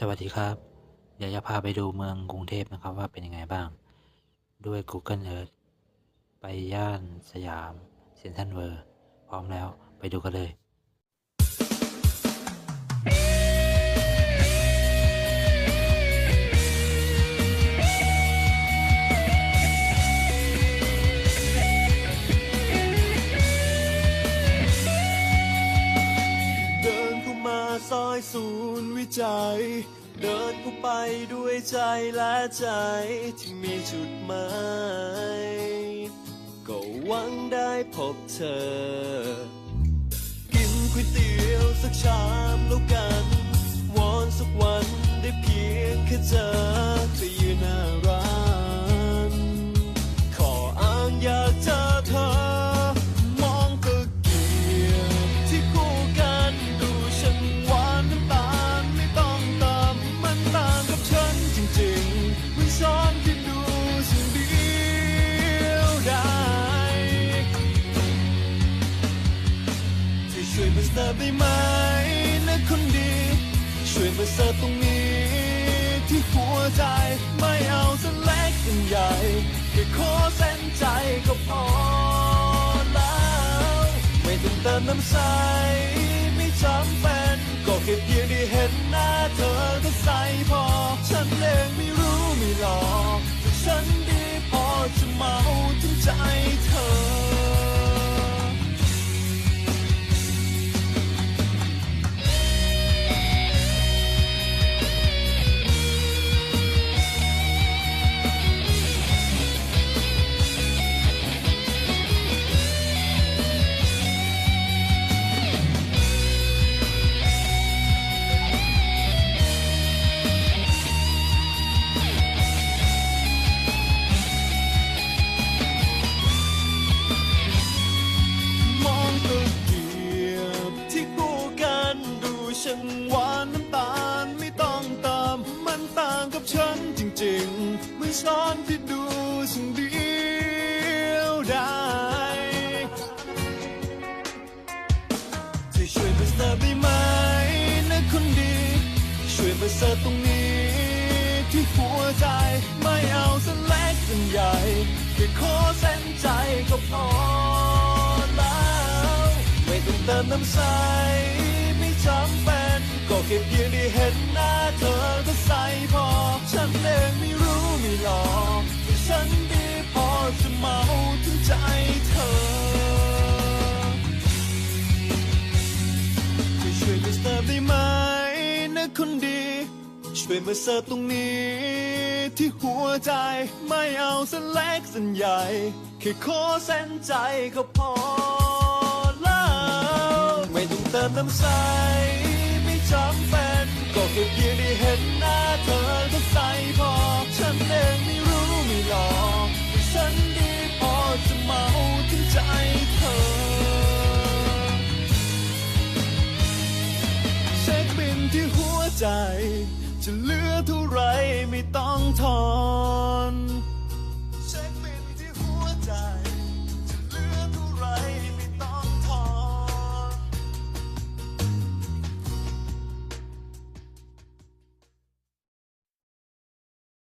สวัสดีครับ เดี๋ยวจะพาไปดูเมืองกรุงเทพนะครับว่าเป็นยังไงบ้าง ด้วย Google Earth ไปย่านสยามเซ็นทรัลเวิร์พร้อมแล้วไปดูกันเลย ซอยศูนย์วิจัย เดินเข้าไปด้วยใจและใจที่มีจุดหมายก็หวังได้พบเธอ กินก๋วยเตี๋ยวสักชาม ช่วยมาเสิร์ฟได้ไหมนะคนดี ช่วยมาเสิร์ฟตรงนี้ ที่หัวใจไม่เอาเส้นเล็กเส้นใหญ่แค่ขอเส้นใจก็พอแล้ว ไม่ต้องเติมน้ำใสไม่จำเป็นก็แค่เพียงได้เห็นหน้าเธอก็ใสพอ ฉันเองไม่รู้ ดูฉันหวานน้ำตาลไม่ต้องตาม มันต่างกับฉันจริงๆไม่ซ้อนที่ดูฉันเดียวได้ที่ช่วยมาเสิร์ฟได้ไหมนะคนดี ช่วยมาเสิร์ฟตรงนี้ ที่หัวใจไม่เอาเส้นเล็กเส้นใหญ่แค่ขอเส้นใจก็พอแล้ว ไม่ต้องเติมน้ำใส จำเป็น ก็แค่เพียงได้เห็นหน้าเธอก็ใสพอ ฉันเองไม่รู้ไม่หลอกฉันดีพอจะเมาถึงใจเธอช่วยมาเสิร์ฟได้ไหมนะคนดี ช่วยมาเสิร์ฟตรงนี้ที่หัวใจไม่เอาเส้นเล็กเส้นใหญ่ แค่ขอเส้นใจก็พอ เติมน้ำใสไม่จำเป็นก็แค่เพียงได้เห็นหน้าเธอก็ใสพอ ฉันเองไม่รู้ไม่หลอกฉันดีพอจะเมาถึงใจเธอเช็คบินที่หัวใจ จะเหลือเท่าไรไม่ต้องทอน